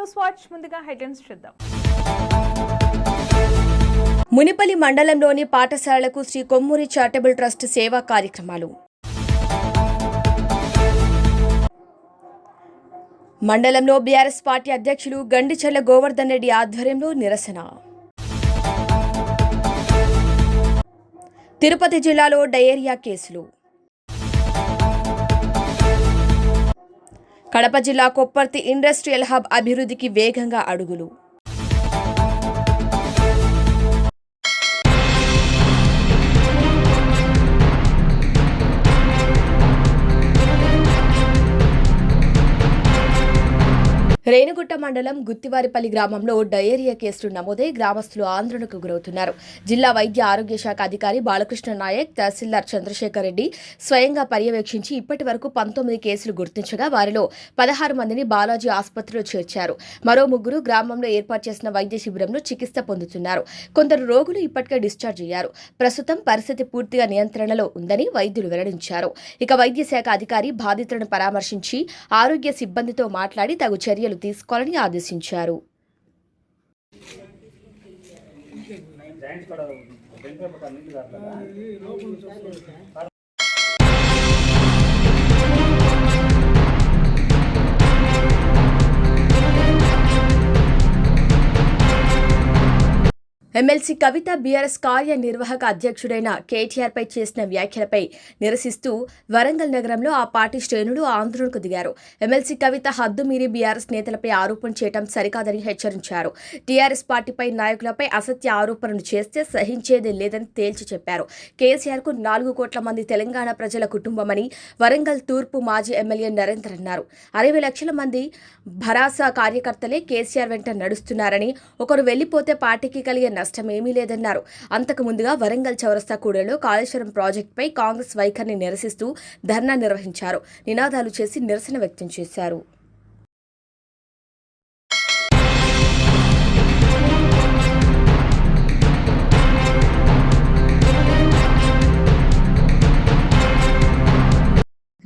News watch ముందుగా headlines చూద్దాం. మునిపల్లి మండలంలోని పాఠశాలలకు శ్రీ కొమ్మూరి చారిటబుల్ ట్రస్ట్ సేవా కార్యక్రమాలు. మండలంలో బీఆర్ఎస్ పార్టీ అధ్యక్షులు గండిచర్ల గోవర్ధన్ రెడ్డి ఆధ్వర్యంలో నిరసన. తిరుపతి జిల్లాలో డయేరియా కేసులు. కడప జిల్లా కొప్పర్తి ఇండస్ట్రియల్ హబ్ అభివృద్ధికి వేగంగా అడుగులు. మండలం గుత్తివారిపల్లి గ్రామంలో డయేరియా కేసులు నమోదై గ్రామస్తులు ఆందోళనకు గురవుతున్నారు. జిల్లా వైద్య ఆరోగ్య శాఖ అధికారి బాలకృష్ణ నాయక్ తహసీల్దార్ చంద్రశేఖర్ రెడ్డి స్వయంగా పర్యవేక్షించి ఇప్పటి వరకు పంతొమ్మిది కేసులు గుర్తించగా వారిలో పదహారు మందిని బాలాజీ ఆసుపత్రిలో చేర్చారు. మరో ముగ్గురు గ్రామంలో ఏర్పాటు చేసిన వైద్య శిబిరంలో చికిత్స పొందుతున్నారు. కొందరు రోగులు ఇప్పటికే డిశ్చార్జ్ అయ్యారు. ప్రస్తుతం పరిస్థితి పూర్తిగా నియంత్రణలో ఉందని వైద్యులు వెల్లడించారు. ఇక వైద్య శాఖ అధికారి బాధితులను పరామర్శించి ఆరోగ్య సిబ్బందితో మాట్లాడి తగు చర్యలు తీసుకోవాలని ఆదేశించారు. ఎమ్మెల్సీ కవిత బీఆర్ఎస్ కార్యనిర్వాహక అధ్యక్షుడైన కేటీఆర్పై చేసిన వ్యాఖ్యలపై నిరసిస్తూ వరంగల్ నగరంలో ఆ పార్టీ శ్రేణులు ఆందోళనకు దిగారు. ఎమ్మెల్సీ కవిత హద్దు మీరి బీఆర్ఎస్ నేతలపై ఆరోపణ చేయడం సరికాదని హెచ్చరించారు. టీఆర్ఎస్ పార్టీపై నాయకులపై అసత్య ఆరోపణలు చేస్తే సహించేదే లేదని తేల్చి చెప్పారు. కేసీఆర్కు నాలుగు కోట్ల మంది తెలంగాణ ప్రజల కుటుంబమని వరంగల్ తూర్పు మాజీ ఎమ్మెల్యే నరేందర్ అన్నారు. అరవై లక్షల మంది భరాసా కార్యకర్తలే కేసీఆర్ వెంట నడుస్తున్నారని ఒకరు వెళ్ళిపోతే పార్టీకి కలిగే నష్టమేమీ లేదన్నారు. అంతకు ముందుగా వరంగల్ చౌరస్తా కూడలో కాళేశ్వరం ప్రాజెక్టుపై కాంగ్రెస్ వైఖరిని నిరసిస్తూ ధర్నా నిర్వహించారు. నినాదాలు చేసి నిరసన వ్యక్తం చేశారు.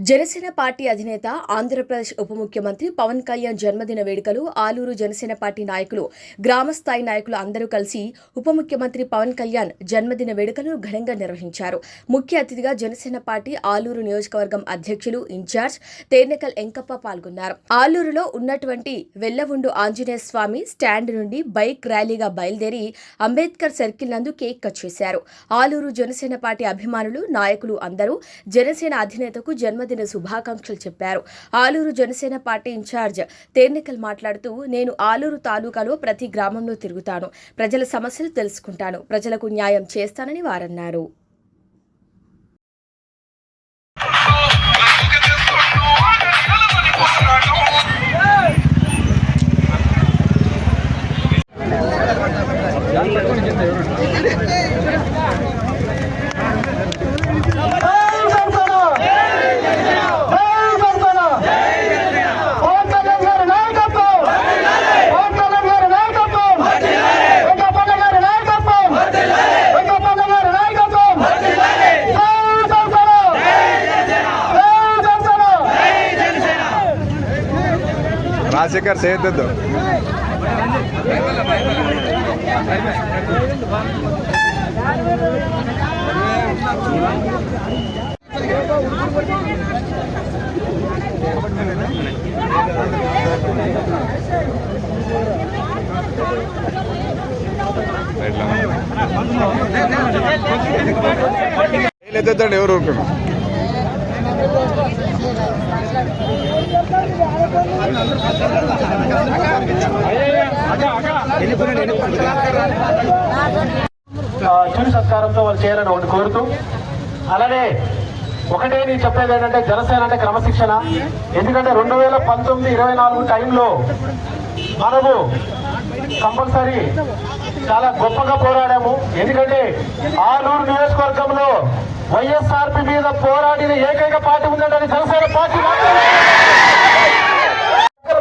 జనసేన పార్టీ అధినేత ఆంధ్రప్రదేశ్ ఉప ముఖ్యమంత్రి పవన్ కళ్యాణ్ జన్మదిన వేడుకలు ఆలూరు జనసేన పార్టీ నాయకులు గ్రామస్థాయి నాయకులు అందరూ కలిసి ఉప ముఖ్యమంత్రి పవన్ కళ్యాణ్ జన్మదిన వేడుకలను ఘనంగా నిర్వహించారు. ముఖ్య అతిథిగా జనసేన పార్టీ ఆలూరు నియోజకవర్గం అధ్యక్షులు ఇన్ఛార్జ్ తేనెకల్ ఎంకప్ప పాల్గొన్నారు. ఆలూరులో ఉన్నటువంటి వెల్లవుండు ఆంజనేయ స్వామి స్టాండ్ నుండి బైక్ ర్యాలీగా బయలుదేరి అంబేద్కర్ సర్కిల్ నందు కేక్ కట్ చేశారు. ఆలూరు జనసేన పార్టీ అభిమానులు నాయకులు అందరూ జనసేన అధినేతకు జన్మదిన శుభాకాంక్షలు చెప్పారు. Aluru Janasena party in charge Ternikal మాట్లాడుతూ నేను ఆలూరు తాలూకాలో ప్రతి గ్రామంలో తిరుగుతాను. ప్రజల సమస్యలు తెలుసుకుంటాను. ప్రజలకు న్యాయం చేస్తానని వారన్నారు. రాజశేఖర్ చేయొద్దు ఎత్తుతాడు ఎవరు ఊరుకున్నాడు చూ సత్కారంతో వాళ్ళు చేయాలని ఒకటి కోరుతూ అలానే ఒకటే నేను చెప్పేది ఏంటంటే జనసేన అంటే క్రమశిక్షణ. ఎందుకంటే రెండు వేల పంతొమ్మిది ఇరవై నాలుగు టైంలో మనము కంపల్సరీ చాలా గొప్పగా పోరాడాము. ఎందుకంటే ఆలూరు నియోజకవర్గంలో వైఎస్ఆర్పి మీద పోరాడిన ఏకైక పార్టీ ఉందంటే జనసేన పార్టీ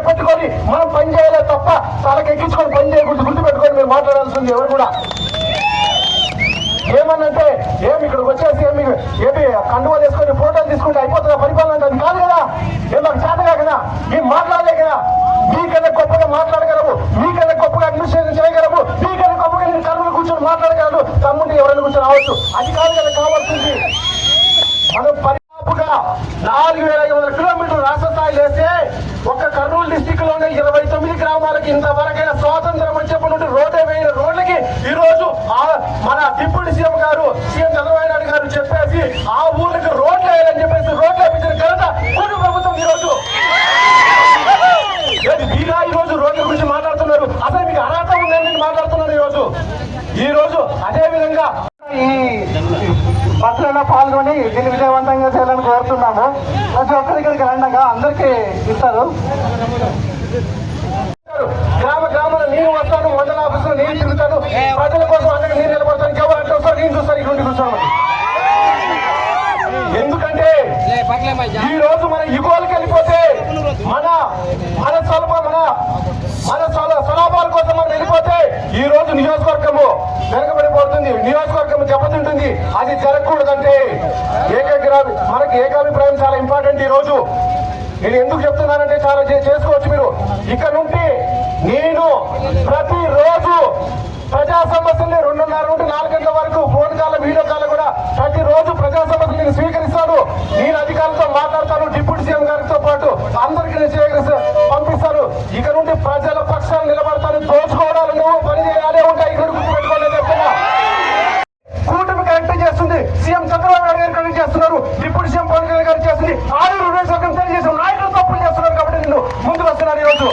చేపట్టుకొని మనం పని చేయలేదు తప్ప తలకి ఎక్కించుకొని పని చేయకూడదు. గుర్తు పెట్టుకొని మీరు మాట్లాడాల్సింది ఎవరు కూడా. ఏమన్నంటే ఏమి ఇక్కడికి వచ్చేసి ఏమి ఏమి కండువా వేసుకొని ఫోటోలు తీసుకుంటే అయిపోతుందా పరిపాలన అది కాదు కదా. ఏం నాకు చేత కదా మేము మాట్లాడలే కదా. మీకన్నా గొప్పగా మాట్లాడగలవు. మీకన్నా గొప్పగా అడ్మినిస్ట్రేషన్ చేయగలవు. మీకన్నా గొప్పగా నేను కర్మలు కూర్చొని మాట్లాడగలను. తమ్ముడిని ఎవరైనా కూర్చొని రావచ్చు. అది కాదు కదా కావాల్సింది. మనం దాదాపుగా నాలుగు వేల ఐదు వందల కిలోమీటర్లు రాష్ట్ర స్థాయి వేస్తే ఒక కర్నూలు డిస్టిక్లోనే ఇరవై తొమ్మిది గ్రామాలకి ఇంతవరకైనా స్వాతంత్రం వచ్చినప్పటి నుండి రోడ్డే వేయిన రోడ్లకి ఈ రోజు మన డిప్యూటీ సీఎం గారు సీఎం చంద్రబాబు నాయుడు గారు చెప్పేసి ఆ ఊర్లకు రోడ్లు వేయాలని చెప్పేసి రోడ్లు వేయించిన ఘనత పూర్తి ప్రభుత్వం ఈ రోజు మీరా ఈ రోజు రోడ్ల గురించి మాట్లాడుతున్నారు? అసలు మీకు అర్హత ఉందని మాట్లాడుతున్నారు ఈ రోజు ఈ రోజు అదే విధంగా పాల్గొని దీన్ని విజయవంతంగా చేయాలని కోరుతున్నాము. ప్రతి ఒక్కరి ఇక్కడికి రండగా అందరికీ ఇస్తారు. గ్రామ గ్రామాల నేను వస్తాను మండల ఆఫీసులో నేను తిరుగుతాను. ప్రజల కోసం అందరికి నేను నిలబడతాను. ఎవరు అంటే వస్తారు నేను చూస్తాను ఇటువంటి నుండి కూర్చోను ఎందుకంటే ఈ రోజు మన యుగాలకు వెళ్ళిపోతే మన మన స్వల్ప మన మన స్వల- స్వలాభాల కోసం మనం వెళ్ళిపోతే ఈ రోజు నియోజకవర్గము వెనకబడిపోతుంది. నియోజకవర్గం దెబ్బతింటుంది. అది జరగకూడదంటే ఏకగ్రా మనకి ఏకాభిప్రాయం చాలా ఇంపార్టెంట్ ఈ రోజు. నేను ఎందుకు చెప్తున్నానంటే చాలా చేసుకోవచ్చు మీరు. ఇక్కడ నుండి నేను ప్రతిరోజు ప్రజా సమస్యల్ని రెండున్నర నుండి నాలుగు గంటల వరకు ఫోన్ కాల వీడియో కాల్ కూడా ప్రతిరోజు ప్రజా సమస్యలు నేను స్వీకరిస్తాను. నేను అధికారులతో మాట్లాడతాను. డిప్యూటీ సీఎం గారితో పాటు అందరికీ నేను స్వీకరిస్తాను పంపిస్తాను. ఇక నుండి ప్రజల పక్షాలు నిలబడతాను. దోచుకోవడాలు నువ్వు పని చేయాలే ఉంటాయి. ఇక్కడ గుర్తుపెట్టుకోండి నేను చెప్తున్నా కూటమి కరెక్ట్ చేస్తుంది. సీఎం చంద్రబాబు నాయుడు గారు కరెక్ట్ చేస్తున్నారు. డిప్యూటీ సీఎం పవన్ కళ్యాణ్ గారు చేస్తుంది. ఆరుగురు రెండు శాతం తెలియజేసిన నాయకులు తప్పులు చేస్తున్నారు కాబట్టి నేను ముందుకు వస్తున్నాను ఈ రోజు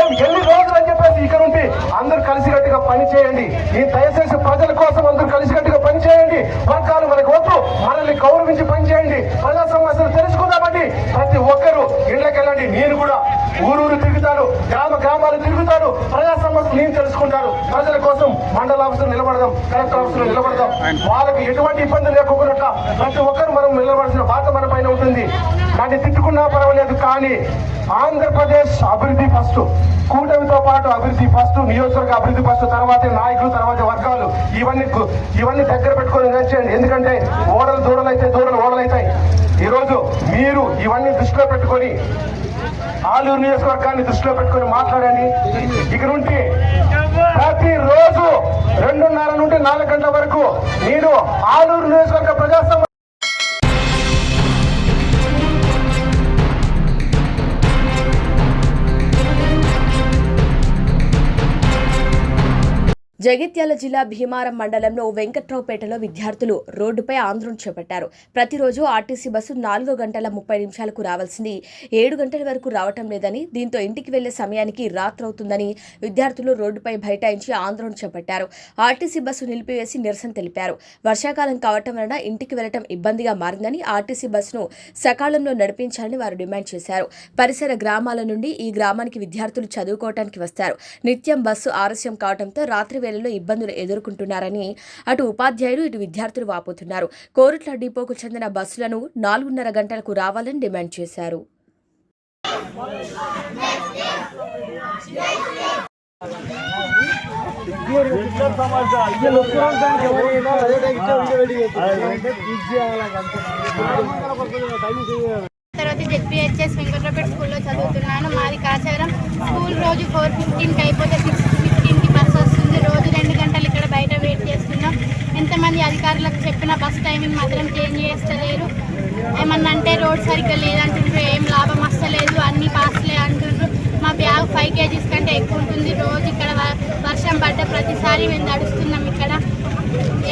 ఏం ఎన్ని రోజులు అని చెప్పేసి ఇక్కడ ఉంటే అందరూ కలిసికట్టుగా పని చేయండి. ఈ దయచేసి ప్రజల కోసం అందరూ కలిసికట్టుగా పని చేయండి. వర్గాలు మనకు వద్దు. మనల్ని గౌరవించి పని చేయండి. ప్రజా సమస్యలు తెలుసుకుందామండి. ప్రతి ఒక్కరూ ఇళ్ళకెళ్ళండి. నేను కూడా ఊరూరు తిరుగుతాను. గ్రామ గ్రామాలు తిరుగుతాను ప్రజా సమస్యలు నేను తెలుసుకుంటాను ప్రజల కోసం మండల ఆఫీసులు నిలబడదాం కలెక్టర్ ఆఫీసులు నిలబడదాం. వాళ్ళకి ఎటువంటి ఇబ్బంది లేకుండా ప్రతి ఒక్కరు మనం నిలబడాల్సిన బాధ మన పైన ఉంటుంది. దాన్ని తిట్టుకున్నా పర్వాలేదు కానీ ఆంధ్రప్రదేశ్ అభివృద్ధి ఫస్ట్. కూటమితో పాటు అభివృద్ధి ఫస్ట్ నియోజకవర్గ అభివృద్ధి ఫస్ట్ తర్వాత నాయకులు తర్వాత వర్గాలు. ఇవన్నీ ఇవన్నీ దగ్గర పెట్టుకొని నడిచేయండి ఎందుకంటే ఓడలు దూడలు అయితే దూడలు ఓడలు అవుతాయి ఈరోజు మీరు ఇవన్నీ దృష్టిలో పెట్టుకొని ఆలూరు నియోజకవర్గాన్ని దృష్టిలో పెట్టుకొని మాట్లాడండి ఇక నుండి ప్రతిరోజు రెండున్నర నుండి నాలుగు గంటల వరకు నేను ఆలూరు నియోజకవర్గ ప్రజా జగిత్యాల జిల్లా భీమారం మండలంలో వెంకట్రావుపేటలో విద్యార్థులు రోడ్డుపై ఆందోళన చేపట్టారు. ప్రతిరోజు ఆర్టీసీ బస్సు నాలుగు గంటల ముప్పై నిమిషాలకు రావాల్సింది. ఏడు గంటల వరకు రావటం లేదని దీంతో ఇంటికి వెళ్ళే సమయానికి రాత్రవుతుందని విద్యార్థులు రోడ్డుపై బైఠాయించి ఆందోళన చేపట్టారు. ఆర్టీసీ బస్సు నిలిపివేసి నిరసన తెలిపారు. వర్షాకాలం కావటం వలన ఇంటికి వెళ్ళటం ఇబ్బందిగా మారిందని ఆర్టీసీ బస్సును సకాలంలో నడిపించాలని వారు డిమాండ్ చేశారు. పరిసర గ్రామాల నుండి ఈ గ్రామానికి విద్యార్థులు చదువుకోవటానికి వస్తారు. నిత్యం బస్సు ఆలస్యం కావడంతో రాత్రి వేళల్లో ఇబ్బందులు ఎదుర్కొంటున్నారని అటు ఉపాధ్యాయులు ఇటు విద్యార్థులు వాపోతున్నారు. కోరుట్ల డిపోకు చెందిన బస్సులను నాలుగున్నర గంటలకు రావాలని డిమాండ్ చేశారు. తర్వాత జెడ్పిహెచ్ఎస్ వెంకట్రాపేట స్కూల్లో చదువుతున్నాను. మాది కాచారం. స్కూల్ రోజు ఫోర్ ఫిఫ్టీన్కి అయిపోతే సిక్స్ ఫిఫ్టీన్కి రోజు రెండు గంటలు ఇక్కడ బయట వెయిట్ చేస్తున్నాం. ఎంతమంది అధికారులకు చెప్పినా బస్ టైమింగ్ మాత్రం చేంజ్ చేస్తలేరు. ఏమన్నా అంటే రోడ్ సరిగ్గా లేదంటుండ్రు ఏం లాభం వస్తలేదు అన్ని పాస్లే అంటుండ్రు. మా బ్యాగ్ ఫైవ్ కేజీస్ కంటే ఎక్కువ ఉంటుంది. రోజు ఇక్కడ వర్షం పడ్డ ప్రతిసారి మేము నడుస్తున్నాం ఇక్కడ.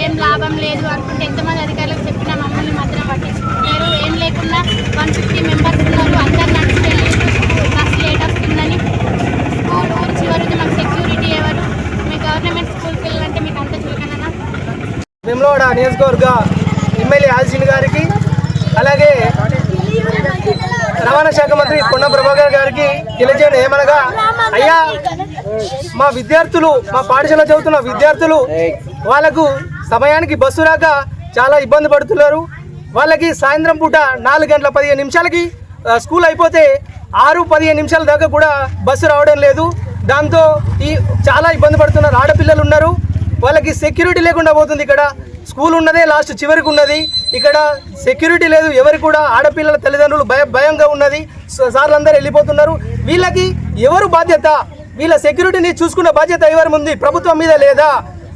ఏం లాభం లేదు అనుకుంటే ఎంతమంది అధికారులకు చెప్పినా మమ్మల్ని మాత్రం పట్టించుకుంటున్నారు ఏం లేకుండా వన్ ఫిఫ్టీ మెంబర్స్ ఉన్నారు అందరు నడిస్తే బస్ లేట్ వస్తుందని స్కూల్ ఊరు చివరిది మాకు సెక్యూరిటీ ఎవరు మీ గవర్నమెంట్ స్కూల్కి వెళ్ళాలంటే మీకు అంత చులకనన్నా వెమ్లవాడ నియోజకవర్గ ఎమ్మెల్యే ఆల్సిన్ గారికి అలాగే రవాణా శాఖ మంత్రి కొండ ప్రభాకర్ గారికి తెలియజేయడం ఏమనగా అయ్యా మా విద్యార్థులు మా పాఠశాల చదువుతున్న విద్యార్థులు వాళ్ళకు సమయానికి బస్సు రాక చాలా ఇబ్బంది పడుతున్నారు. వాళ్ళకి సాయంత్రం పూట నాలుగు గంటల పదిహేను నిమిషాలకి స్కూల్ అయిపోతే ఆరు పదిహేను నిమిషాల దాకా కూడా బస్సు రావడం లేదు. దాంతో ఈ చాలా ఇబ్బంది పడుతున్నారు. ఆడపిల్లలు ఉన్నారు. వాళ్ళకి సెక్యూరిటీ లేకుండా పోతుంది ఇక్కడ. స్కూల్ ఉన్నదే లాస్ట్ చివరికి ఉన్నది. ఇక్కడ సెక్యూరిటీ లేదు ఎవరు కూడా ఆడపిల్లల తల్లిదండ్రులు భయ భయంగా ఉన్నది. సార్లు అందరూ వెళ్ళిపోతున్నారు. వీళ్ళకి ఎవరు బాధ్యత? వీళ్ళ సెక్యూరిటీని చూసుకున్న బాధ్యత ఎవరి ఉంది ప్రభుత్వం మీద లేదా?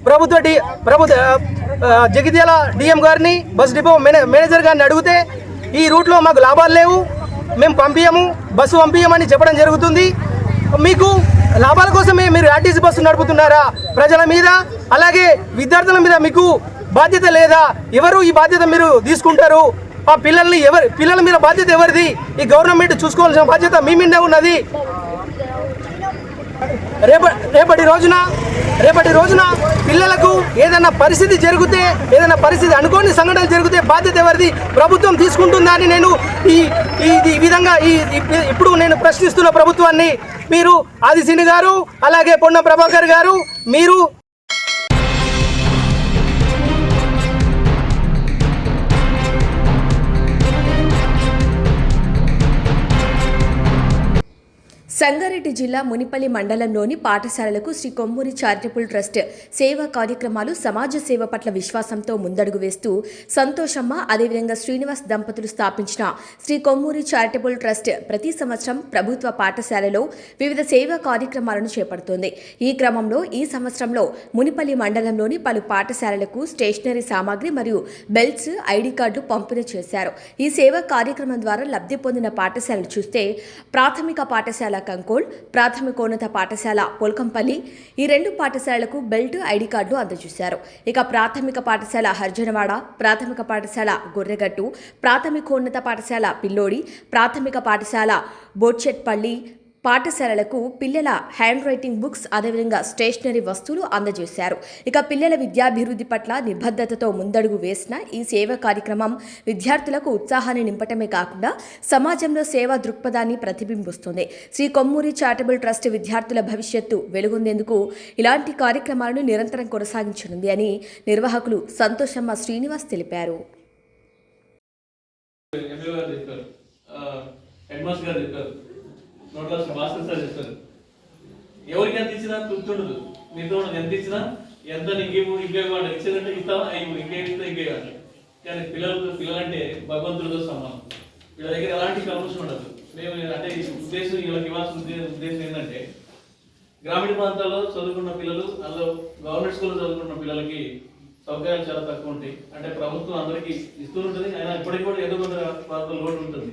ప్రభుత్వ డి ప్రభుత్వ జగిత్యాల డిఎం గారిని బస్ డిపో మేనే- మేనేజర్ గారిని అడిగితే ఈ రూట్లో మాకు లాభాలు లేవు మేము పంపించము బస్సు పంపించమని చెప్పడం జరుగుతుంది. మీకు లాభాల కోసమే మీరు ఆర్టీసీ బస్సు నడుపుతున్నారా? ప్రజల మీద అలాగే విద్యార్థుల మీద మీకు బాధ్యత లేదా? ఎవరు ఈ బాధ్యత మీరు తీసుకుంటారు? ఆ పిల్లల్ని ఎవరు పిల్లల మీద బాధ్యత ఎవరిది? ఈ గవర్నమెంట్ చూసుకోవాల్సిన బాధ్యత మీ మీదే ఉన్నది. రేప రేపటి రోజున రేపటి రోజున పిల్లలకు ఏదైనా పరిస్థితి జరిగితే ఏదైనా పరిస్థితి అనుకోని సంఘటనలు జరిగితే బాధ్యత ఎవరిది? ప్రభుత్వం తీసుకుంటుందని నేను ఈ ఈ విధంగా ఈ ఇప్పుడు నేను ప్రశ్నిస్తున్న ప్రభుత్వాన్ని మీరు ఆదిశిని గారు అలాగే పొన్న ప్రభాకర్ గారు మీరు సంగారెడ్డి జిల్లా మునిపల్లి మండలంలోని పాఠశాలలకు శ్రీ కొమ్మూరి చారిటబుల్ ట్రస్ట్ సేవా కార్యక్రమాలు సమాజ సేవ పట్ల విశ్వాసంతో ముందడుగు వేస్తూ సంతోషమ్మ అదేవిధంగా శ్రీనివాస్ దంపతులు స్థాపించిన శ్రీ కొమ్మూరి చారిటబుల్ ట్రస్ట్ ప్రతి సంవత్సరం ప్రభుత్వ పాఠశాలలో వివిధ సేవా కార్యక్రమాలను చేపడుతోంది. ఈ క్రమంలో ఈ సంవత్సరంలో మునిపల్లి మండలంలోని పలు పాఠశాలలకు స్టేషనరీ సామాగ్రి మరియు బెల్ట్స్ ఐడి కార్డులు పంపిణీ చేశారు. ఈ సేవా కార్యక్రమం ద్వారా లబ్ధి పొందిన పాఠశాలలు చూస్తే ప్రాథమిక పాఠశాల కంకోల్ ప్రాథమికోన్నత పాఠశాల పొల్కంపల్లి. ఈ రెండు పాఠశాలలకు బెల్ట్ ఐడి కార్డులు అందజేశారు. ఇక ప్రాథమిక పాఠశాల హర్జనవాడ ప్రాథమిక పాఠశాల గొర్రెగట్టు ప్రాథమికోన్నత పాఠశాల పిల్లోడి ప్రాథమిక పాఠశాల బోడ్చెట్పల్లి పాఠశాలలకు పిల్లల హ్యాండ్ రైటింగ్ బుక్స్ అదేవిధంగా స్టేషనరీ వస్తువులు అందజేశారు. ఇక పిల్లల విద్యాభివృద్ధి పట్ల నిబద్ధతతో ముందడుగు వేసిన ఈ సేవ కార్యక్రమం విద్యార్థులకు ఉత్సాహాన్ని నింపటమే కాకుండా సమాజంలో సేవా దృక్పథాన్ని ప్రతిబింబిస్తుంది. శ్రీ కొమ్మూరి చారిటబుల్ ట్రస్ట్ విద్యార్థుల భవిష్యత్తు వెలుగొందేందుకు ఇలాంటి కార్యక్రమాలను నిరంతరం కొనసాగించనుంది అని నిర్వాహకులు సంతోషమ్మ శ్రీనివాస్ తెలిపారు. హెడ్ మాస్టర్ గారు చెప్పారు. నోట్లో భాస్కర్ సార్ చెప్పారు ఎవరికి ఎంత ఇచ్చినా తృప్తుండదు మీతో ఎంత ఇచ్చినా ఎంత ఇంకేమో ఇంకే వాళ్ళు ఇచ్చేదంటే ఇస్తావా? అయ్యి ఇంకే ఇస్తా ఇంకే కానీ పిల్లలు పిల్లలంటే భగవంతుడితో సమానం. వీళ్ళ దగ్గర ఎలాంటి కమర్షన్ ఉండదు. మేము అంటే ఉద్దేశం వీళ్ళకి ఇవ్వాల్సిన ఉద్దే- ఉద్దేశం ఏంటంటే గ్రామీణ ప్రాంతాల్లో చదువుకున్న పిల్లలు అందులో గవర్నమెంట్ స్కూల్లో చదువుకున్న పిల్లలకి సౌకర్యాలు చాలా తక్కువ ఉంటాయి. అంటే ప్రభుత్వం అందరికీ ఇస్తూ ఉంటుంది. అయినా ఇప్పటికి కూడా ఏదో కొంత ప్రాంతం లోటు ఉంటుంది.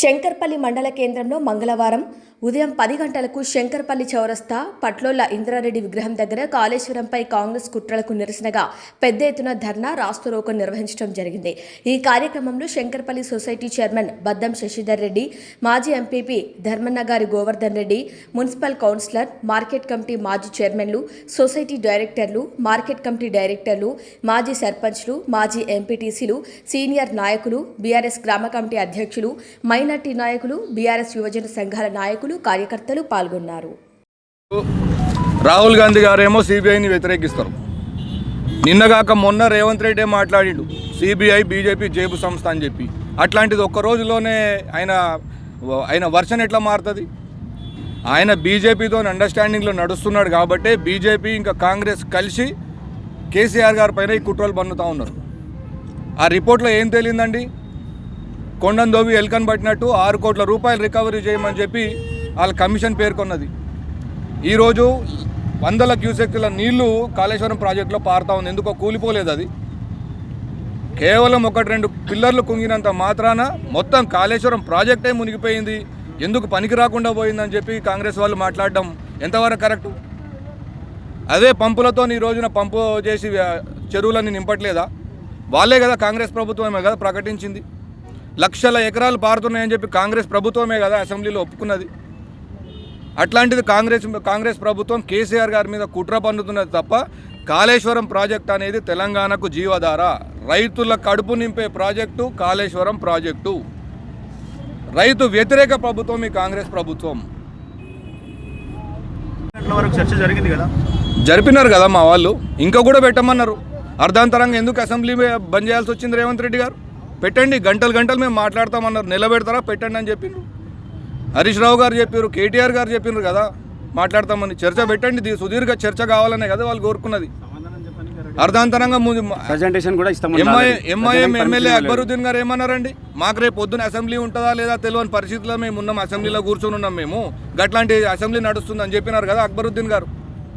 శంకర్పల్లి మండల కేంద్రంలో మంగళవారం ఉదయం పది గంటలకు శంకర్పల్లి చౌరస్తా పట్లోల ఇంద్రారెడ్డి విగ్రహం దగ్గర కాళేశ్వరంపై కాంగ్రెస్ కుట్రలకు నిరసనగా పెద్ద ఎత్తున ధర్నా రాస్తరోకం నిర్వహించడం జరిగింది. ఈ కార్యక్రమంలో శంకర్పల్లి సొసైటీ చైర్మన్ బద్దం శశిధర్ రెడ్డి మాజీ ఎంపీపీ ధర్మన్న గారి Govardhan Reddy municipal councillor market committee మాజీ చైర్మన్లు సొసైటీ డైరెక్టర్లు మార్కెట్ కమిటీ డైరెక్టర్లు మాజీ సర్పంచ్లు మాజీ ఎంపీటీసీలు సీనియర్ నాయకులు బీఆర్ఎస్ గ్రామ కమిటీ అధ్యక్షులు మైనార్టీ నాయకులు బీఆర్ఎస్ యువజన సంఘాల నాయకులు కార్యకర్తలు పాల్గొన్నారు. రాహుల్ గాంధీ గారేమో సిబిఐని వ్యతిరేకిస్తారు. నిన్నగాక మొన్న రేవంత్ రెడ్డి మాట్లాడిండు సిబిఐ బీజేపీ జేబు సంస్థ అని చెప్పి. అట్లాంటిది ఒక్క రోజులోనే ఆయన ఆయన వర్షన్ ఎట్లా మారుతుంది? ఆయన బీజేపీతో అండర్స్టాండింగ్లో నడుస్తున్నాడు కాబట్టి బీజేపీ ఇంకా కాంగ్రెస్ కలిసి కేసీఆర్ గారి పైన ఈ కుట్రలు పన్నుతూ ఉన్నారు. ఆ రిపోర్ట్లో ఏం తేలిందండి? కొండను దోవి ఎల్కన్ పట్టినట్టు ఆరు కోట్ల రూపాయలు రికవరీ చేయమని చెప్పి వాళ్ళ కమిషన్ పేర్కొన్నది. ఈరోజు వందల క్యూసెక్ల నీళ్ళు కాళేశ్వరం ప్రాజెక్టులో పారుతా ఉంది. ఎందుకో కూలిపోలేదు అది. కేవలం ఒకటి రెండు పిల్లర్లు కుంగినంత మాత్రాన మొత్తం కాళేశ్వరం ప్రాజెక్టే మునిగిపోయింది. ఎందుకు పనికి రాకుండా పోయిందని చెప్పి కాంగ్రెస్ వాళ్ళు మాట్లాడడం ఎంతవరకు కరెక్టు? అదే పంపులతో ఈ రోజున పంపు చేసి చెరువులన్నీ నింపట్లేదా? వాళ్ళే కదా కాంగ్రెస్ ప్రభుత్వమే కదా ప్రకటించింది. లక్షల ఎకరాలు పారుతున్నాయని చెప్పి కాంగ్రెస్ ప్రభుత్వమే కదా అసెంబ్లీలో ఒప్పుకున్నది. అట్లాంటిది కాంగ్రెస్ కాంగ్రెస్ ప్రభుత్వం కేసీఆర్ గారి మీద కుట్ర పన్నుతున్నది తప్ప కాళేశ్వరం ప్రాజెక్ట్ అనేది తెలంగాణకు జీవధార. రైతుల కడుపు నింపే ప్రాజెక్టు కాళేశ్వరం ప్రాజెక్టు. రైతు వ్యతిరేక ప్రభుత్వం ఈ కాంగ్రెస్ ప్రభుత్వం. చర్చ జరిగింది కదా? జరిపినారు కదా మా వాళ్ళు. ఇంకా కూడా పెట్టమన్నారు. అర్ధాంతరంగా ఎందుకు అసెంబ్లీ బంద్ చేయాల్సి వచ్చింది రేవంత్ రెడ్డి గారు? పెట్టండి గంటలు గంటలు మేము మాట్లాడతామన్నారు. నిలబెడతారా? పెట్టండి అని చెప్పిండ్రు. హరీష్ రావు గారు చెప్పారు కేటీఆర్ గారు చెప్పిండ్రు కదా మాట్లాడతామని. చర్చ పెట్టండి సుదీర్ఘ చర్చ కావాలనే కదా వాళ్ళు కోరుకున్నది. అర్ధాంతరంగా ముందు ప్రజెంటేషన్ కూడా ఎంఐఎం ఎమ్మెల్యే అక్బరుద్దీన్ గారు ఏమన్నారండి? మాకు రేపు పొద్దున అసెంబ్లీ ఉంటుందా లేదా తెలియని పరిస్థితిలో మేము ఉన్నాం అసెంబ్లీలో కూర్చొని ఉన్నాం మేము. గట్లాంటి అసెంబ్లీ నడుస్తుందని చెప్పినారు కదా అక్బరుద్దీన్ గారు.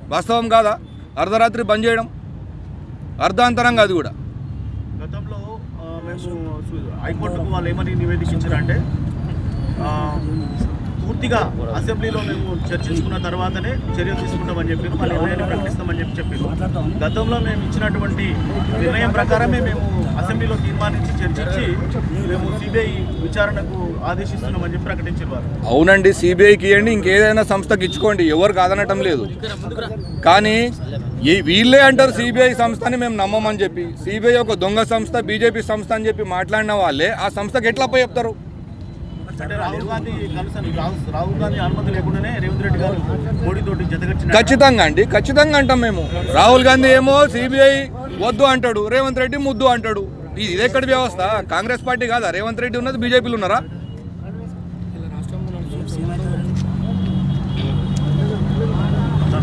వాస్తవం కాదా? అర్ధరాత్రి బంద్ చేయడం? అర్ధాంతరంగా అది కూడా. గతంలో ఆ, మేము సు- హైకోర్టుకు వాళ్ళు ఏమని నివేదించారంటే ఆ, పూర్తిగా అసెంబ్లీలో మేము చర్చించుకున్న తర్వాతనే చర్యలు తీసుకుంటామని చెప్పి మా నిర్ణయాన్ని ప్రకటిస్తామని చెప్పి చెప్పారు. గతంలో మేము ఇచ్చినటువంటి నిర్ణయం ప్రకారమే మేము అసెంబ్లీలో తీర్మానించి చర్చించి మేము సిబిఐ విచారణకు ఆదేశిస్తున్నామని చెప్పి ప్రకటించారు వారు. అవునండి సిబిఐకి ఇవ్వండి ఇంకేదైనా సంస్థకి ఇచ్చుకోండి ఎవరు కాదనటం లేదు. కానీ ఈ వీళ్ళే అంటారు సిబిఐ సంస్థని మేము నమ్మమని చెప్పి సిబిఐ ఒక దొంగ సంస్థ బీజేపీ సంస్థ అని చెప్పి మాట్లాడిన వాళ్ళే ఆ సంస్థకి ఎట్లా పోయి చెప్తారు? ఖచ్చితంగా అండి ఖచ్చితంగా అంటాం మేము. రాహుల్ గాంధీ ఏమో సిబిఐ వద్దు అంటాడు రేవంత్ రెడ్డి ముద్దు అంటాడు. ఇది ఇది ఎక్కడి వ్యవస్థ కాంగ్రెస్ పార్టీ కాదా? రేవంత్ రెడ్డి ఉన్నది బీజేపీలు ఉన్నారా?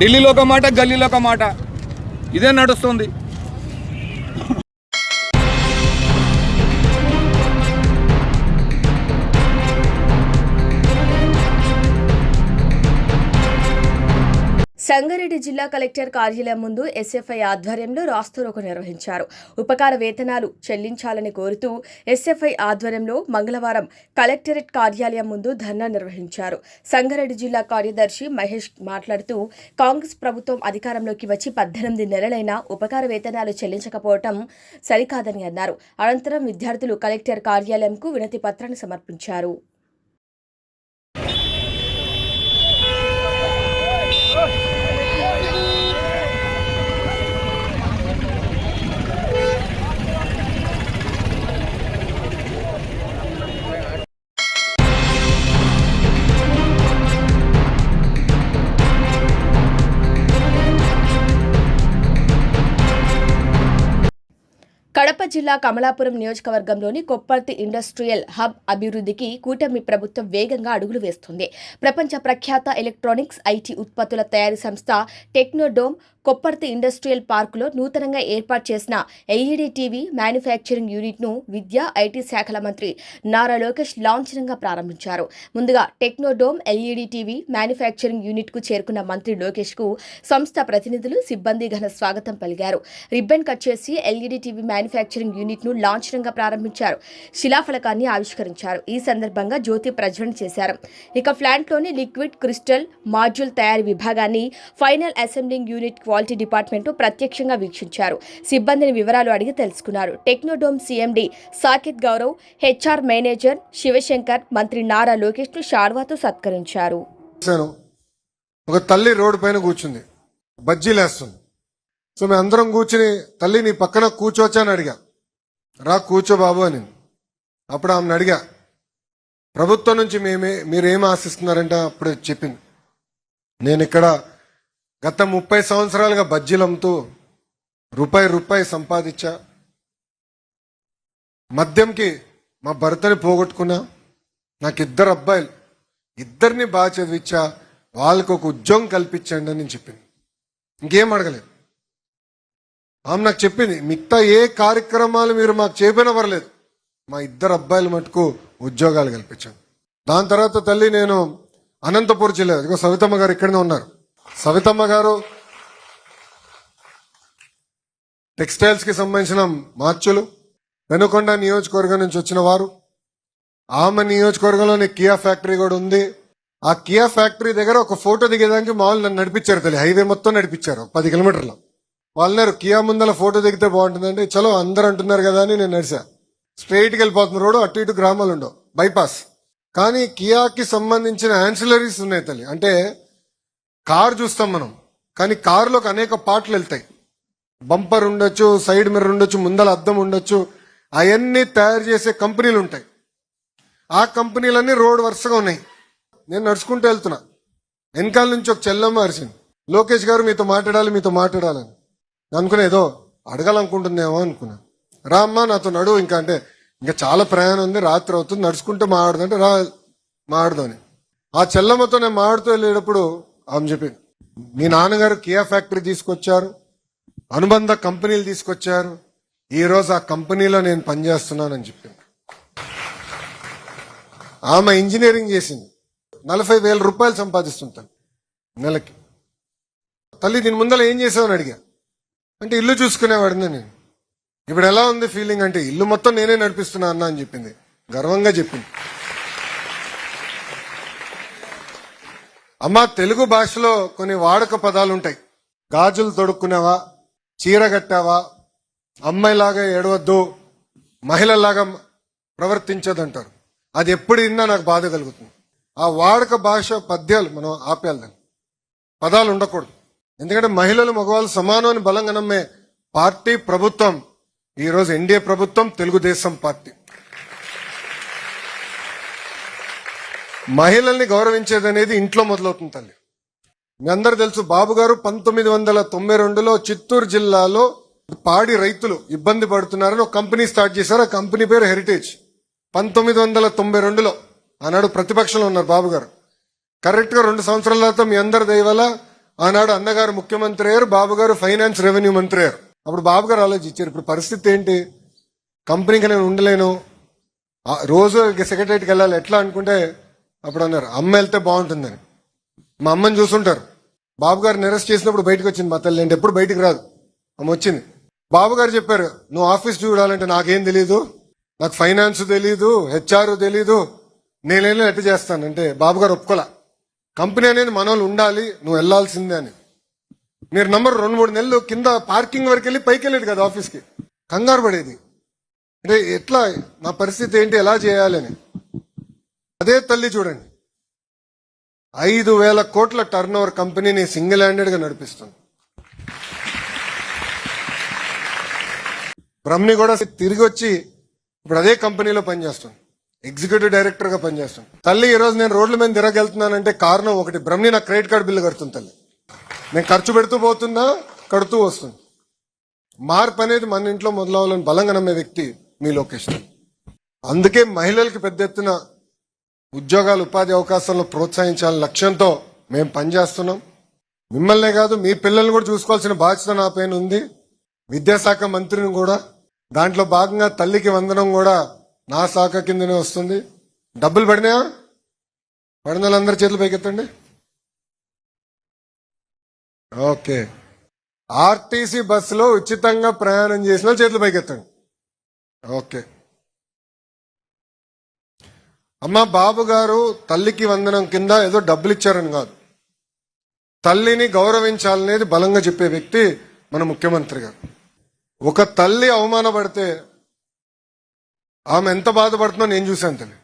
ఢిల్లీలో ఒక మాట గల్లీలో ఒక మాట. ఇదే నడుస్తుంది. రంగారెడ్డి జిల్లా కలెక్టర్ కార్యాలయం ముందు ఎస్ఎఫ్ఐ ఆధ్వర్యంలో రాస్తారోకో నిర్వహించారు. ఉపకార వేతనాలు చెల్లించాలని కోరుతూ ఎస్ఎఫ్ఐ ఆధ్వర్యంలో మంగళవారం కలెక్టరేట్ కార్యాలయం ముందు ధర్నా నిర్వహించారు. సంగారెడ్డి జిల్లా కార్యదర్శి మహేష్ మాట్లాడుతూ కాంగ్రెస్ ప్రభుత్వం అధికారంలోకి వచ్చి పద్దెనిమిది నెలలైనా ఉపకార వేతనాలు చెల్లించకపోవటం సరికాదని అన్నారు. అనంతరం విద్యార్థులు కలెక్టర్ కార్యాలయంకు వినతి పత్రాన్ని సమర్పించారు. కడప జిల్లా కమలాపురం నియోజకవర్గంలోని కొప్పర్తి ఇండస్ట్రియల్ హబ్ అభివృద్ధికి కూటమి ప్రభుత్వం వేగంగా అడుగులు వేస్తుంది. ప్రపంచ ప్రఖ్యాత ఎలక్ట్రానిక్స్ ఐటీ ఉత్పత్తుల తయారీ సంస్థ టెక్నోడోమ్ కొప్పర్తి ఇండస్ట్రియల్ పార్కులో నూతనంగా ఏర్పాటు చేసిన ఎల్ఈడి టీవీ మ్యానుఫ్యాక్చరింగ్ యూనిట్ను విద్యా ఐటీ శాఖల మంత్రి నారా లోకేష్ లాంఛనంగా ప్రారంభించారు. ముందుగా టెక్నోడోమ్ ఎల్ఈడి టీవీ మ్యానుఫ్యాక్చరింగ్ యూనిట్కు చేరుకున్న మంత్రి లోకేష్కు సంస్థ ప్రతినిధులు సిబ్బంది ఘన స్వాగతం పలికారు. రిబ్బన్ కట్ చేసి ఎల్ఈడి టీవీ మ్యానుఫ్యాక్చరింగ్ యూనిట్ను లాంఛనంగా ప్రారంభించారు. శిలాఫలకాన్ని ఆవిష్కరించారు. ఈ సందర్భంగా జ్యోతి ప్రజ్వలన చేశారు. ఇక ప్లాంట్లోని లిక్విడ్ క్రిస్టల్ మాడ్యూల్ తయారీ విభాగాన్ని final assembling unit quality department ప్రత్యక్షంగా వీక్షించారు. సిబ్బందిని వివరాలు అడిగి తెలుసుకున్నారు. Technodome CMD Sakith Gaurav HR manager Sivasankar మంత్రి నారా లోకేష్ను సత్కరించారు. ఒక తల్లి రోడ్డు పైన కూర్చుంది. బజ్జీలేస్తుంది సో మేము అందరం కూర్చుని తల్లి నీ పక్కన కూర్చోవచ్చా అని అడిగా. రా కూర్చో బాబు అని. అప్పుడు ఆమెను అడిగా. ప్రభుత్వం నుంచి మేమే మీరేం ఆశిస్తున్నారంటే? అప్పుడు చెప్పింది. నేను ఇక్కడ గత ముప్పై సంవత్సరాలుగా బజ్జీలంతో రూపాయి రూపాయి సంపాదించా. మద్యంకి మా భర్తని పోగొట్టుకున్నా. నాకు ఇద్దరు అబ్బాయిలు. ఇద్దరిని బాగా చదివించా. వాళ్ళకు ఒక ఉద్యోగం కల్పించండి అని చెప్పింది. ఇంకేం అడగలేదు. ఆమె నాకు చెప్పింది మిగతా ఏ కార్యక్రమాలు మీరు మాకు చేయకపోయినా పర్లేదు. మా ఇద్దరు అబ్బాయిలు మటుకు ఉద్యోగాలు కల్పించాను దాని తర్వాత తల్లి నేను అనంతపురం జిల్లా ఇదిగో సవితమ్మ గారు ఇక్కడనే ఉన్నారు. సవితమ్మ గారు టెక్స్టైల్స్కి సంబంధించిన మార్చులు వెనుకొండ నియోజకవర్గం నుంచి వచ్చిన వారు ఆమె నియోజకవర్గంలోని కియా ఫ్యాక్టరీ కూడా ఉంది. ఆ కియా ఫ్యాక్టరీ దగ్గర ఒక ఫోటో దిగేదానికి మామూలు నన్ను నడిపించారు తల్లి. హైవే మొత్తం నడిపించారు పది కిలోమీటర్లు. వాళ్ళన్నారు కియా ముందల ఫోటో దిగితే బాగుంటుందండి చలో అందరు అంటున్నారు కదా అని నేను నడిచా స్ట్రైట్కి వెళ్ళిపోతున్న రోడ్డు అటు ఇటు గ్రామాలు ఉండవు. బైపాస్ కానీ కియాకి సంబంధించిన యాన్సిలరీస్ ఉన్నాయి తల్లి. అంటే కార్ చూస్తాం మనం. కానీ కారులోకి అనేక పార్ట్లు వెళ్తాయి. బంపర్ ఉండొచ్చు సైడ్ మిర్రర్ ఉండొచ్చు ముందల అద్దం ఉండొచ్చు అవన్నీ తయారు చేసే కంపెనీలు ఉంటాయి. ఆ కంపెనీలన్నీ రోడ్ వరుసగా ఉన్నాయి. నేను నడుచుకుంటూ వెళ్తున్నా. వెనకాల నుంచి ఒక చెల్లమ్మ అరిసింది లోకేష్ గారు మీతో మాట్లాడాలి మీతో మాట్లాడాలని అనుకున్నా ఏదో అడగాలనుకుంటుందేమో అనుకున్నా. రా అమ్మా నాతో నడు ఇంకా అంటే ఇంకా చాలా ప్రయాణం ఉంది రాత్రి అవుతుంది నడుచుకుంటూ మాట్లాడుతుంటే రా మాట్లాడదాని ఆ చెల్లమ్మతో నేను మాడుతూ వెళ్ళేటప్పుడు ఆమె చెప్పింది. మీ నాన్నగారు కియా ఫ్యాక్టరీ తీసుకొచ్చారు అనుబంధ కంపెనీలు తీసుకొచ్చారు ఈ రోజు ఆ కంపెనీలో నేను పనిచేస్తున్నానని చెప్పింది. ఆమె ఇంజనీరింగ్ చేసింది. నలభై వేల రూపాయలు సంపాదిస్తుంటాను నెలకి. తల్లి దీని ముందర ఏం చేసావని అడిగా. అంటే ఇల్లు చూసుకునేవాడిని నేను. ఇప్పుడు ఎలా ఉంది ఫీలింగ్ అంటే ఇల్లు మొత్తం నేనే నడిపిస్తున్నా అన్న అని చెప్పింది. గర్వంగా చెప్పింది. అమ్మ తెలుగు భాషలో కొన్ని వాడుక పదాలు ఉంటాయి గాజులు తొడుక్కునేవా చీర కట్టావా అమ్మాయిలాగా ఏడవద్దు మహిళలాగా ప్రవర్తించదంటారు. అది ఎప్పుడు విన్నా నాకు బాధ కలుగుతుంది. ఆ వాడక భాష పద్యాలు మనం ఆపేయాలి దాన్ని. పదాలు ఉండకూడదు. ఎందుకంటే మహిళలు మగవాళ్ళు సమానం అని బలంగా నమ్మే పార్టీ ప్రభుత్వం ఈరోజు ఎన్డీఏ ప్రభుత్వం తెలుగుదేశం పార్టీ. మహిళల్ని గౌరవించేది అనేది ఇంట్లో మొదలవుతుంది తల్లి. మీ అందరు తెలుసు బాబు గారు పంతొమ్మిది వందల తొంభై రెండులో చిత్తూరు జిల్లాలో పాడి రైతులు ఇబ్బంది పడుతున్నారని ఒక కంపెనీ స్టార్ట్ చేశారు. ఆ కంపెనీ పేరు హెరిటేజ్. పంతొమ్మిది వందల తొంభై రెండులో ఆనాడు ప్రతిపక్షంలో ఉన్నారు బాబు గారు. కరెక్ట్గా రెండు సంవత్సరాల తర్వాత మీ అందరి దయవల్ల ఆనాడు అన్నగారు ముఖ్యమంత్రి అయ్యారు బాబు గారు ఫైనాన్స్ రెవెన్యూ మంత్రి అయ్యారు. అప్పుడు బాబు గారు ఆలోచించారు ఇప్పుడు పరిస్థితి ఏంటి? కంపెనీకి నేను ఉండలేను. రోజు సెక్రటరీకి వెళ్ళాలి. ఎట్లా అనుకుంటే అప్పుడు అన్నారు అమ్మ వెళ్తే బాగుంటుందని. మా అమ్మని చూసుంటారు బాబు గారిని అరెస్ట్ చేసినప్పుడు బయటకు వచ్చింది మా తల్లి. అంటే ఎప్పుడు బయటకు రాదు. ఆమె వచ్చింది. బాబు గారు చెప్పారు నువ్వు ఆఫీస్ చూడాలంటే నాకేం తెలియదు నాకు ఫైనాన్స్ తెలియదు హెచ్ఆర్ తెలీదు. నేనేం ఎట్ట చేస్తానంటే బాబు గారు ఒప్పుకోలే. కంపెనీ అనేది మన వాళ్ళు ఉండాలి నువ్వు వెళ్ళాల్సిందే అని. మీరు నంబర్ రెండు మూడు నెలలు కింద పార్కింగ్ వరకు వెళ్ళి పైకి వెళ్ళేది కదా ఆఫీస్కి. కంగారు పడేది. అంటే ఎట్లా నా పరిస్థితి ఏంటి ఎలా చేయాలని అదే తల్లి చూడండి. ఐదు వేల కోట్ల టర్న్ ఓవర్ కంపెనీని సింగిల్ హ్యాండెడ్గా నడిపిస్తుంది. బ్రహ్మి కూడా తిరిగి వచ్చి ఇప్పుడు అదే కంపెనీలో పనిచేస్తుంది. ఎగ్జిక్యూటివ్ డైరెక్టర్గా పనిచేస్తుంది. తల్లి ఈ రోజు నేను రోడ్ల మీద తిరగెళ్తున్నానంటే కారణం ఒకటి. బ్రహ్మి నా క్రెడిట్ కార్డు బిల్లు కడుతుంది తల్లి. నేను ఖర్చు పెడుతూ పోతున్నా కడుతూ వస్తుంది. మార్పు అనేది మన ఇంట్లో మొదలవ్వాలని బలంగా నమ్మే వ్యక్తి మీ లోకేష్. అందుకే మహిళలకు పెద్ద ఎత్తున ఉద్యోగాలు ఉపాధి అవకాశాలను ప్రోత్సహించాలని లక్ష్యంతో మేము పనిచేస్తున్నాం. మిమ్మల్నే కాదు మీ పిల్లల్ని కూడా చూసుకోవాల్సిన బాధ్యత నా పైన ఉంది. విద్యాశాఖ మంత్రిని కూడా దాంట్లో భాగంగా తల్లికి వందనం కూడా నా శాఖ కిందనే వస్తుంది. డబ్బులు పడినాయా? పడిన వాళ్ళందరి చేతులు పైకెత్తండి. ఓకే. ఆర్టీసీ బస్సులో ఉచితంగా ప్రయాణం చేసిన చేతులు పైకెత్తండి. ఓకే. అమ్మ బాబు గారు తల్లికి వందనం కింద ఏదో డబ్బులు ఇచ్చారని కాదు. తల్లిని గౌరవించాలనేది బలంగా చెప్పే వ్యక్తి మన ముఖ్యమంత్రి గారు. ఒక తల్లి అవమానపడితే ఆమె ఎంత బాధపడుతుందో నేను చూశాను తల్లి.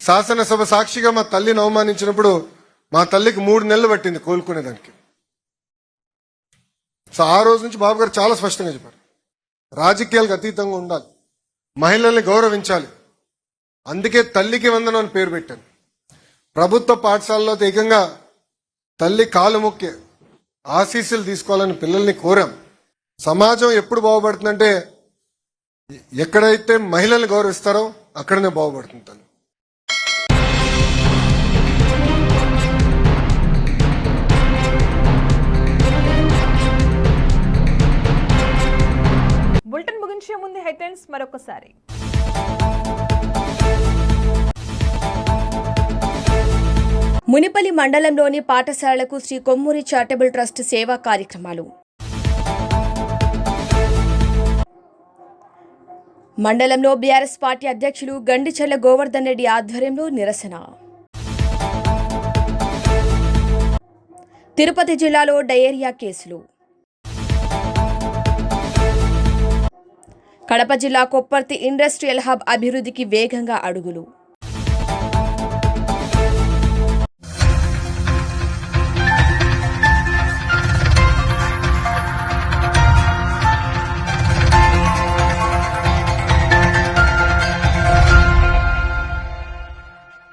శాసనసభ సాక్షిగా మా తల్లిని అవమానించినప్పుడు మా తల్లికి మూడు నెలలు పట్టింది కోలుకునేదానికి. సో ఆ రోజు నుంచి బాబు గారు చాలా స్పష్టంగా చెప్పారు. రాజకీయాలకు అతీతంగా ఉండాలి. మహిళల్ని గౌరవించాలి. అందుకే తల్లికి వందనం అని పేరు పెట్టాను. ప్రభుత్వ పాఠశాలలో ఏకంగా తల్లి కాలు మొక్కే ఆశీస్సులు తీసుకోవాలని పిల్లల్ని కోరాం. సమాజం ఎప్పుడు బాగుపడుతుందంటే ఎక్కడైతే మహిళల్ని గౌరవిస్తారో అక్కడనే బాగుపడుతుంది తల్లి. బులెటిన్ ముగించే ముందు హెడ్లైన్స్ మరొకసారి. మునిపల్లి మండలంలోని పాఠశాలలకు శ్రీ కొమ్మూరి చారిటబుల్ ట్రస్ట్ సేవా కార్యక్రమాలు. మండలంలో బీఆర్ఎస్ పార్టీ అధ్యక్షులు గండిచర్ల గోవర్ధన్ రెడ్డి ఆధ్వర్యంలో నిరసన. తిరుపతి జిల్లాలో డయేరియా కేసులు. కడప జిల్లా కొప్పర్తి ఇండస్ట్రియల్ హబ్ అభివృద్ధికి వేగంగా అడుగులు.